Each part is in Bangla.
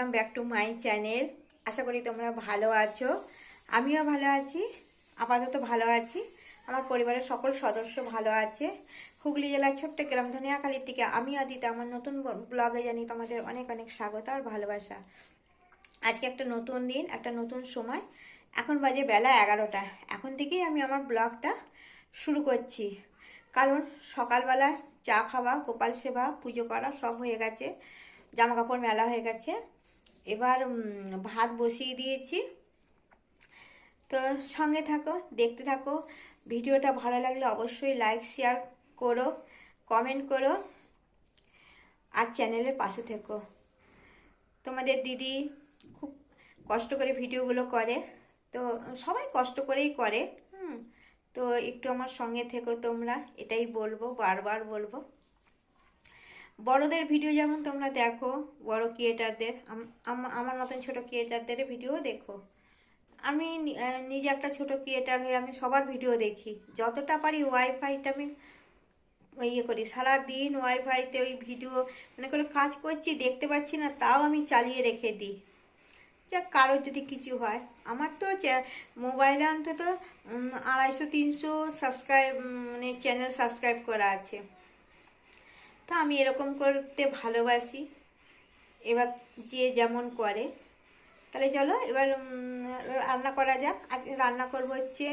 Welcome back to my channel. আশা করি তোমরা ভালো আছো। আমিও ভালো আছি, আপাতত ভালো আছি। আমার পরিবারের সকল সদস্য ভালো আছে। হুগলি জেলার ছোট্ট গ্রাম ধনিয়াকালীর থেকে আমি আদিতে। আমার নতুন ব্লগে জানি তোমাদের অনেক অনেক স্বাগত আর ভালোবাসা। আজকে একটা নতুন দিন, একটা নতুন সময়। এখন বাজে বেলা এগারোটা। এখন থেকেই আমি আমার ব্লগটা শুরু করছি। কারণ সকালবেলা চা খাওয়া, গোপাল সেবা, পুজো করা সব হয়ে গেছে। জামা কাপড় মেলা হয়ে গেছে। এবার ভাত বসিয়ে দিয়েছি। তো সঙ্গে থাকো, দেখতে থাকো। ভিডিওটা ভালো লাগলে অবশ্যই লাইক শেয়ার করো কমেন্ট করো, আর চ্যানেলের পাশে থেকো। তোমাদের দিদি খুব কষ্ট করে ভিডিওগুলো করে। তো সবাই কষ্ট করেই করে, হুম। তো একটু আমার সঙ্গে থেকো তোমরা, এটাই বলব, বারবার বলব। বড়দের ভিডিও যেমন তোমরা দেখো, বড় ক্রিয়েটারদের আমার মতন ছোট ক্রিয়েটারদের ভিডিও দেখো। আমি নিজে একটা ছোট ক্রিয়েটার হয়ে আমি সবার ভিডিও দেখি। যতটা পারি ওয়াইফাইটা আমি ইয়ে করি। সারাদিন ওয়াইফাইতে ওই ভিডিও মানে করে কাজ করছি, দেখতে পাচ্ছি না, তাও আমি চালিয়ে রেখে দিই। যা কারোর যদি কিছু হয়। আমার তো মোবাইলে অন্তত আড়াইশো, তিনশো সাবস্ক্রাইব মানে চ্যানেল সাবস্ক্রাইব করা আছে। তো আমি এরকম করতে ভালোবাসি। এবার যে যেমন করে। তাহলে চলো এবার রান্না করা যাক। আজকে রান্না করব হচ্ছে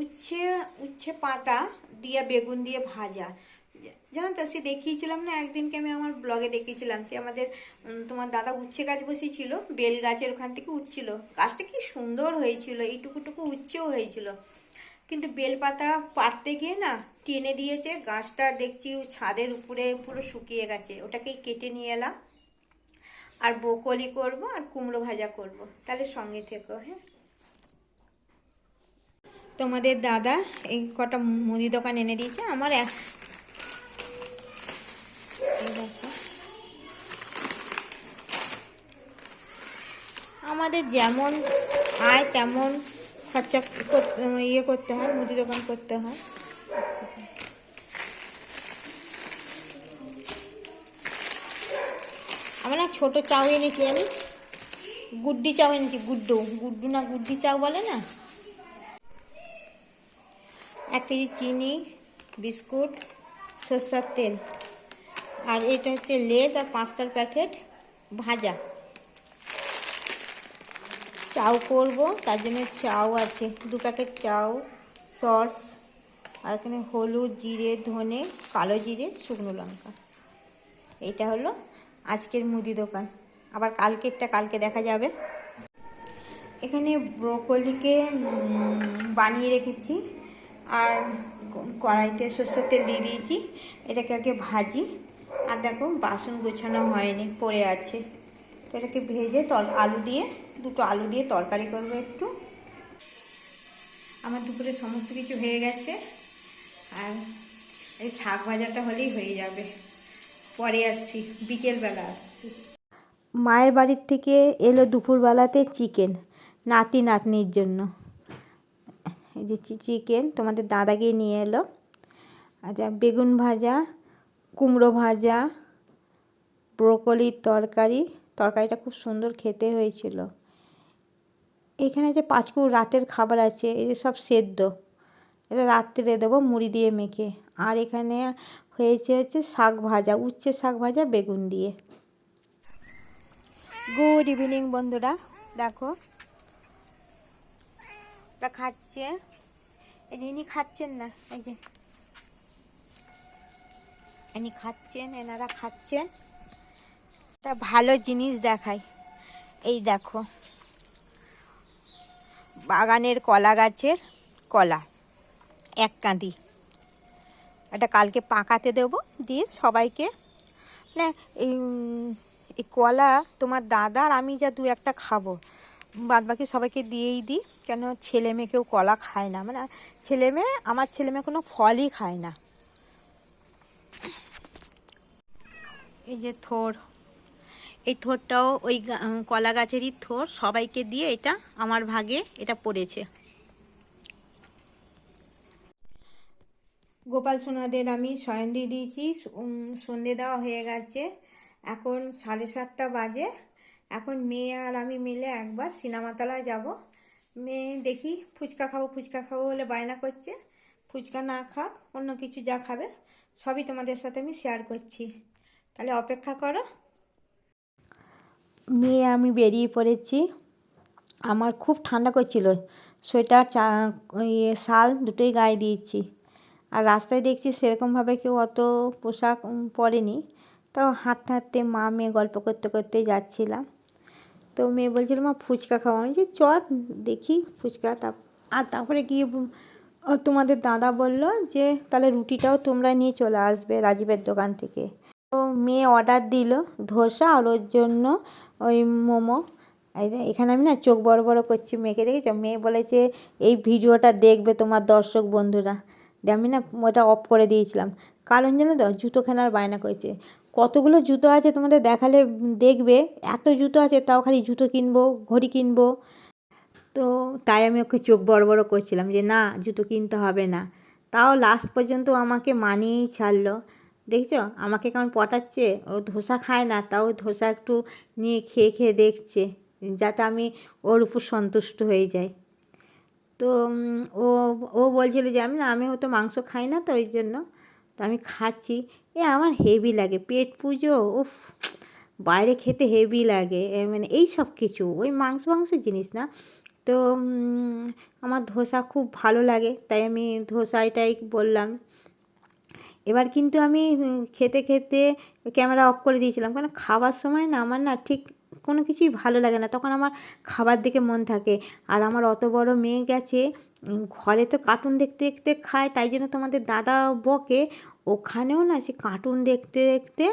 উচ্ছে উচ্ছে পাতা দিয়ে বেগুন দিয়ে ভাজা। জানো তো, সে দেখিয়েছিলাম না, একদিনকে আমি আমার ব্লগে দেখিয়েছিলাম যে আমাদের তোমার দাদা উচ্ছে গাছ বসেছিল বেল গাছের ওখান থেকে উঠছিল। গাছটা কি সুন্দর হয়েছিল, এইটুকুটুকু উচ্ছেও হয়েছিল। কিন্তু বেলপাতা পাড়তে গিয়ে না টেনে দিয়েছে। গাছটা দেখছি ছাদের উপরে পুরো শুকিয়ে গেছে। ওটাকেই কেটে নিয়ে এলাম। আর বকলি করব আর কুমড়ো ভাজা করব। তাহলে সঙ্গে থেকো হ্যাঁ? তোমাদের দাদা এই কটা মুদি দোকান এনে দিয়েছে। আমার এক- আমাদের যেমন আয়, তেমন খরচা ইয়ে করতে হয়, মুদি দোকান করতে হয়। আমার না ছোটো চাউ এনেছি আমি গুড্ডি চাউ এনেছি গুড্ডু। গুড্ডু না গুড্ডি চাউ বলে না? এক কেজি চিনি, বিস্কুট, সর্ষার তেল। আর এটা হচ্ছে লেস আর পাঁচটার প্যাকেট ভাজা। চাউ করব, তার জন্য চাউ আছে। দু প্যাকেট চাউ, সস, আর এখানে হলুদ, জিরে, ধনে, কালো জিরে, শুকনো লঙ্কা। এইটা হলো আজকের মুদি দোকান। আবার কালকেরটা কালকে দেখা যাবে। এখানে ব্রোকলিকে বানিয়ে রেখেছি। আর কড়াইতে সর্ষের তেল দিয়ে দিয়েছি। এটাকে আগে ভাজি। আর দেখো, বাসন গোছানো হয়নি, পড়ে আছে। তো এটাকে ভেজে তল আলু দিয়ে দুটো আলু দিয়ে তরকারি করব একটু। আমার দুপুরে সমস্ত কিছু হয়ে গেছে। আর এই শাক ভাজাটা হলেই হয়ে যাবে। পরে আসছি, বিকেলবেলা আসছি। মায়ের বাড়ির থেকে এলো দুপুরবেলাতে চিকেন, নাতি নাতনির জন্য। এই যে চিকেন তোমাদের দাদাকে নিয়ে এলো। আচ্ছা বেগুন ভাজা, কুমড়ো ভাজা, ব্রোকলির তরকারি। তরকারিটা খুব সুন্দর খেতে হয়েছিল। এখানে যে পাঁচকুর রাতের খাবার আছে, এই যে সব সেদ্ধ। এটা রাত্রে দেবো মুড়ি দিয়ে মেখে। আর এখানে হয়েছে হচ্ছে শাক ভাজা, উচ্ছে শাক ভাজা, বেগুন দিয়ে। গুড ইভিনিং বন্ধুরা, দেখো। ওটা খাচ্ছে। এই যে ইনি খাচ্ছেন না, এই যে। ইনি খাচ্ছেন, এনারা খাচ্ছেন। একটা ভালো জিনিস দেখাই। এই দেখো। বাগানের কলা গাছের কলা, এক কাঁদি। এটা কালকে পাকাতে দেবো, দিয়ে সবাইকে মানে এই এই কলা তোমার দাদার আমি যা দু একটা খাব বাদ বাকি সবাইকে দিয়েই দিই, কেন ছেলে মেয়ে কেউ কলা খায় না মানে ছেলে মেয়ে, আমার ছেলে মেয়ে কোনো ফলই খায় না। এই যে থোর এই থোরটাও ওই কলা গাছেরই থোর। সবাইকে দিয়ে এটা আমার ভাগে এটা পড়েছে। গোপাল সোনাদের আমি শয়ন দিয়ে দিয়েছি। সন্ধে দেওয়া হয়ে গেছে। এখন সাড়ে সাতটা বাজে। এখন মেয়ে আর আমি মিলে একবার সিনেমাতলায় যাব। মেয়ে দেখি ফুচকা খাব ফুচকা খাব বলে বায়না করছে। ফুচকা না খাক, অন্য কিছু যা খাবে, সবই তোমাদের সাথে আমি শেয়ার করছি। তাহলে অপেক্ষা করো। মেয়ে আমি বেরিয়ে পড়েছি। আমার খুব ঠান্ডা করছিল। সোয়েটার, চা ইয়ে শাল দুটোই গায়ে দিয়েছি। আর রাস্তায় দেখছি সেরকমভাবে কেউ অত পোশাক পরেনি। তাও হাঁটতে হাঁটতে মা মেয়ে গল্প করতে করতে যাচ্ছিলাম। তো মেয়ে বলছিল, মা, ফুচকা খাওয়া আমি যে চ দেখি ফুচকা। তা আর তারপরে গিয়ে তোমাদের দাদা বলল যে, তাহলে রুটিটাও তোমরা নিয়ে চলে আসবে রাজীবের দোকান থেকে। তো মেয়ে অর্ডার দিল ধোসা আর ওর জন্য ওই মোমো। এখানে আমি না চোখ বড় বড় করছি মেয়েকে, দেখেছ? মেয়ে বলেছে, এই ভিডিওটা দেখবে তোমার দর্শক বন্ধুরা। আমি না ওটা অফ করে দিয়েছিলাম। কারণ জানো তো, জুতো কেনার বায়না করেছে। কতগুলো জুতো আছে তোমাদের দেখালে দেখবে, এত জুতো আছে, তাও খালি জুতো কিনবো, ঘড়ি কিনবো। তো তাই আমি ওকে চোখ বড় বড় করছিলাম যে, না, জুতো কিনতে হবে না। তাও লাস্ট পর্যন্ত আমাকে মানিয়েই ছাড়লো। দেখছ? আমাকে কেমন পটাচ্ছে। ও ধোসা খায় না, তাও ধোসা একটু নিয়ে খেয়ে খেয়ে দেখছে, যাতে আমি ওর উপর সন্তুষ্ট হয়ে যাই। তো ও ও বলছিল যে, আমি না, আমি হয়তো মাংস খাই না তো ওই জন্য। তো আমি খাচ্ছি। এ আমার হেভি লাগে, পেট পুজো, উফ, বাইরে খেতে হেভি লাগে মানে এই সব কিছু, ওই মাংস মাংস জিনিস না। তো আমার ধোসা খুব ভালো লাগে, তাই আমি ধোসাটাই বললাম। এবার কিন্তু আমি খেতে খেতে ক্যামেরা অফ করে দিয়েছিলাম। কারণ খাবার সময় না আমার না ঠিক কোনো কিছুই ভালো লাগে না। তখন আমার খাবার দিকে মন থাকে। আর আমার অত বড় মেয়ে গেছে ঘরে তো কার্টুন দেখতে দেখতে খায়। তাই জন্য তোমাদের দাদা বকে, ওখানেও না সে কার্টুন দেখতে দেখতে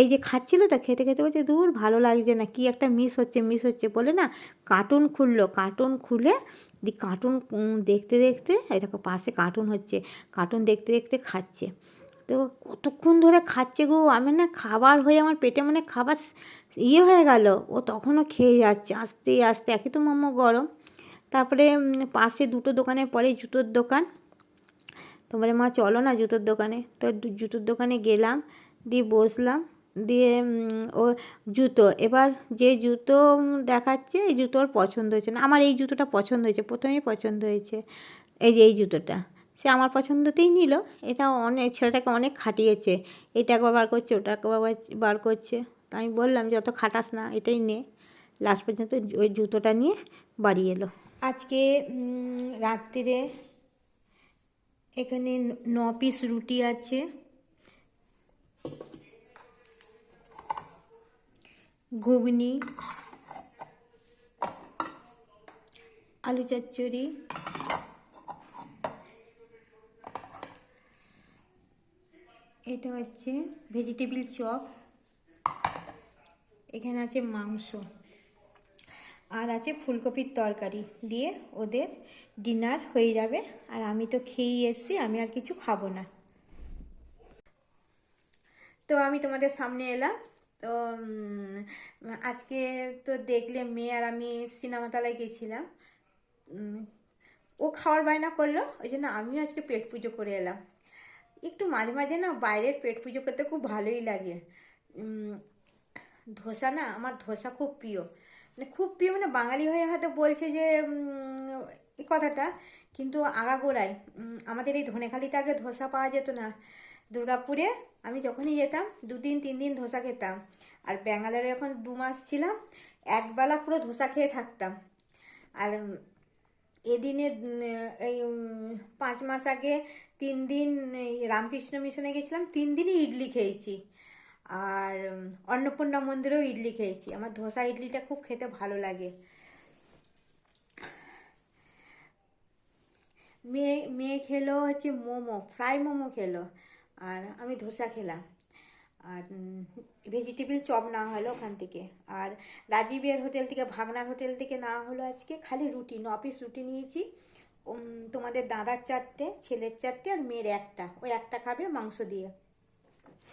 এই যে খাচ্ছিল তো খেতে খেতে বলছে, দূর ভালো লাগছে না, কি একটা মিস হচ্ছে মিস হচ্ছে। বলে না কার্টুন খুললো কার্টুন খুলে দি কার্টুন দেখতে দেখতে, এই দেখো পাশে কার্টুন হচ্ছে কার্টুন দেখতে দেখতে খাচ্ছে। তো কতক্ষণ ধরে খাচ্ছে গো, আমি না খাবার হয়ে আমার পেটে মানে খাবার ইয়ে হয়ে গেল, ও তখনও খেয়ে যাচ্ছে, আস্তে আস্তে, একই তো মোমো গরম। তারপরে পাশে দুটো দোকানের পরে জুতোর দোকান। তো বলে, মা, চলো না জুতোর দোকানে। তো জুতোর দোকানে গেলাম দিয়ে বসলাম। দিয়ে ও জুতো। এবার যে জুতো দেখাচ্ছে, এই জুতো ওর পছন্দ হয়েছে না। আমার এই জুতোটা পছন্দ হয়েছে, প্রথমেই পছন্দ হয়েছে। এই যে, এই জুতোটা। সে আমার পছন্দতেই নিল। এটা অনেক ছেলেটাকে অনেক খাটিয়েছে। এটা একবার বার করছে, ওটা একবার বার- করছে। তা আমি বললাম যে, অত খাটাস না, এটাই নে। লাস্ট পর্যন্ত ওই জুতোটা নিয়ে বাড়ি এলো। আজকে রাত্রিরে এখানে ন পিস রুটি আছে। ঘুগনি, আলু চচ্চড়ি, এটা হচ্ছে ভেজিটেবিল চপ এখানে আছে মাংস, আর আছে ফুলকপির তরকারি দিয়ে ওদের ডিনার হয়ে যাবে। আর আমি তো খেয়েই এসেছি, আমি আর কিছু খাব না। তো আমি তোমাদের সামনে এলাম। তো আজকে তো দেখলে মেয়ে আর আমি সিনেমাতলায় গেছিলাম। ও খাওয়ার বায়না করল, ওই জন্য আমিও আজকে পেট পুজো করে এলাম। একটু মাঝে মাঝে না বাইরের পেট পুজো করতে খুব ভালোই লাগে। ধোসা না আমার ধোসা খুব প্রিয়। মানে খুব প্রিয় মানে বাঙালি হয়ে হয়তো বলছে যে এই কথাটা, কিন্তু আগাগোড়ায় আমাদের এই ধনেখালিতে আগে ধোসা পাওয়া যেত না। দুর্গাপুরে আমি যখনই যেতাম, দুদিন তিন দিন ধোসা খেতাম। আর ব্যাঙ্গালোরে যখন দু মাস ছিলাম, একবেলা পুরো ধোসা খেয়ে থাকতাম। আর এদিনে এই পাঁচ মাস আগে তিন দিন রামকৃষ্ণ মিশনে গেছিলাম তিন দিনই ইডলি খেয়েছি। আর অন্নপূর্ণা মন্দিরেও ইডলি খেয়েছি। আমার ধোসা ইডলিটা খুব খেতে ভালো লাগে। মেয়ে মেয়ে খেলো হচ্ছে মোমো, ফ্রাই মোমো খেলো। আর আমি ধোসা খেলাম। আর ভেজিটেবিল চপ না হলো ওখান থেকে। আর রাজীবের হোটেল থেকে ভাগনার হোটেল থেকে না হলো আজকে খালি রুটি। ন পিস রুটি নিয়েছি। তোমাদের দাদার চারটে, ছেলের চারটে আর মেয়ের একটা। ওই একটা খাবে মাংস দিয়ে।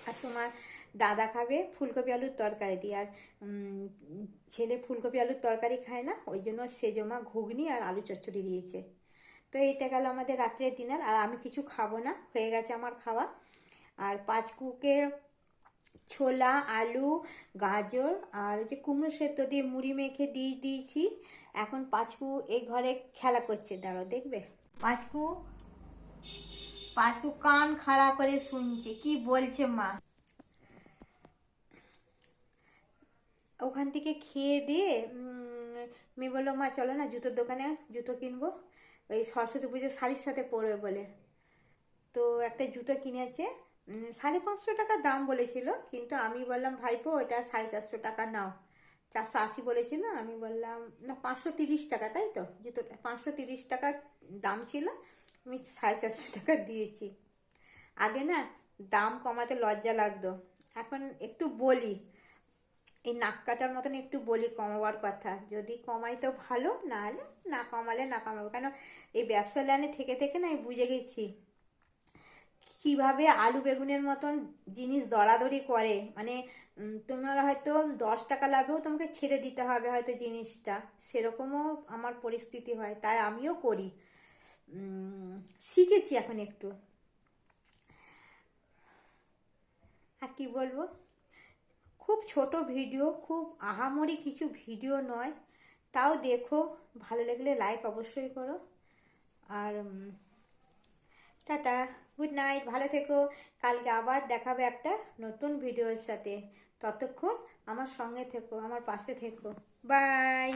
আর তোমার দাদা খাবে ফুলকপি আলুর তরকারি দিয়ে। আর ছেলে ফুলকপি আলুর তরকারি খায় না, ওই জন্য সেজমা, ঘুগনি আর আলু চচ্চড়ি দিয়েছে। তো এইটা গেল আমাদের রাত্রের ডিনার আর আমি কিছু খাব না, হয়ে গেছে আমার খাওয়া। আর পাঁচকুকে ছোলা, আলু, গাজর, আর যে কুমড়ো সেদ্ধ দিয়ে মুড়ি মেখে দিয়ে দিয়েছি। এখন পাঁচকু এই ঘরে খেলা করছে, দাঁড়াও দেখবে। পাঁচকু পাঁচকু কান খাড়া করে শুনছে, কি বলছে মা? ওখান থেকে খেয়ে দিয়ে মেয়ে বলল, মা, চলো না, জুতোর দোকানে জুতো কিনবো। ওই সরস্বতী পুজোর শাড়ির সাথে পরবে বলে। তো একটা জুতো কিনেছে। সাড়ে পাঁচশো টাকা দাম বলেছিল, কিন্তু আমি বললাম, ভাইপো ওটা সাড়ে চারশো টাকা নাও। চারশো আশি বলেছিল, আমি বললাম, না, পাঁচশো তিরিশ টাকা, তাই তো? জুতোটা, পাঁচশো তিরিশ টাকা দাম ছিল, আমি সাড়ে চারশো টাকা দিয়েছি। আগে না, দাম কমাতে লজ্জা লাগতো। এখন একটু বলি এই নাক কাটার মতন একটু বলি কমাবার কথা। যদি কমাই তো ভালো না হলে না কমালে না কমাবো। কেন? এই ব্যবসা লাইনে থেকে থেকে না আমি বুঝে গেছি কীভাবে আলু বেগুনের মতন জিনিস দরাদরি করে। মানে তোমার হয়তো দশ টাকা লাভেও তোমাকে ছেড়ে দিতে হবে হয়তো জিনিসটা। সেরকমও আমার পরিস্থিতি হয়, তাই আমিও করি। শিখেছি এখন একটু। আর কি বলব? খুব ছোট ভিডিও, খুব আহামরি কিছু ভিডিও নয়। তাও দেখো, ভালো লাগলে লাইক অবশ্যই করো। আর টাটা গুড নাইট ভালো থেকো। কালকে আবার দেখাবে একটা নতুন ভিডিওর সাথে। ততক্ষণ আমার সঙ্গে থেকো, আমার পাশে থেকো। বাই